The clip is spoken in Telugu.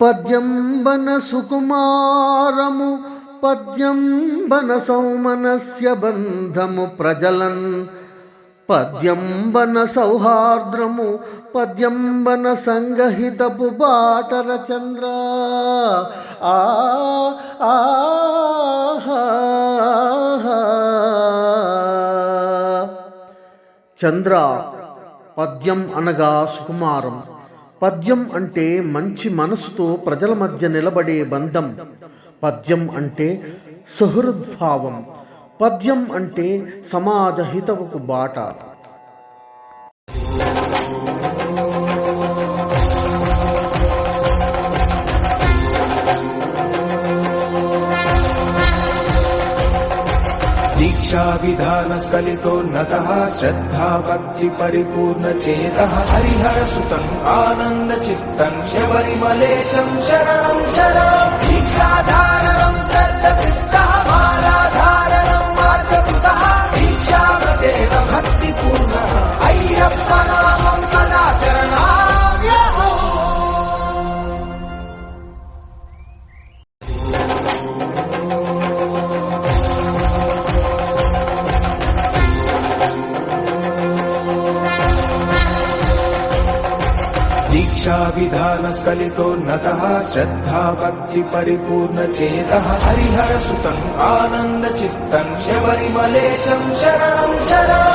పద్యంబన సుకుమారము పద్యంబన సౌమనస్య బంధము ప్రజలన్. పద్యంబన సౌహార్ద్రము పద్యంబన సంగహితపు బాటర చంద్ర ఆ చంద్ర పద్యం అనగా సుకుమారం. పద్యం అంటే మంచి మనసుతో ప్రజల మధ్య నిలబడే బంధం. పద్యం అంటే సుహృద్భావం. పద్యం అంటే సమాజ హితవుకు బాట. दिशाविधानस्खलितोन्नतः श्रद्धाभक्तिपरिपूर्णचेतः हरिहरसुतम् आनन्दचित्तम् शबरिमलेशम् शरणम् शरणम् दीक्षाविधानस्खलितोन्नतः श्रद्धा भक्ति परिपूर्ण चेतः हरिहर सुतम् आनन्द चित्तम् शबरिमलेशम् शरणम् शरणम्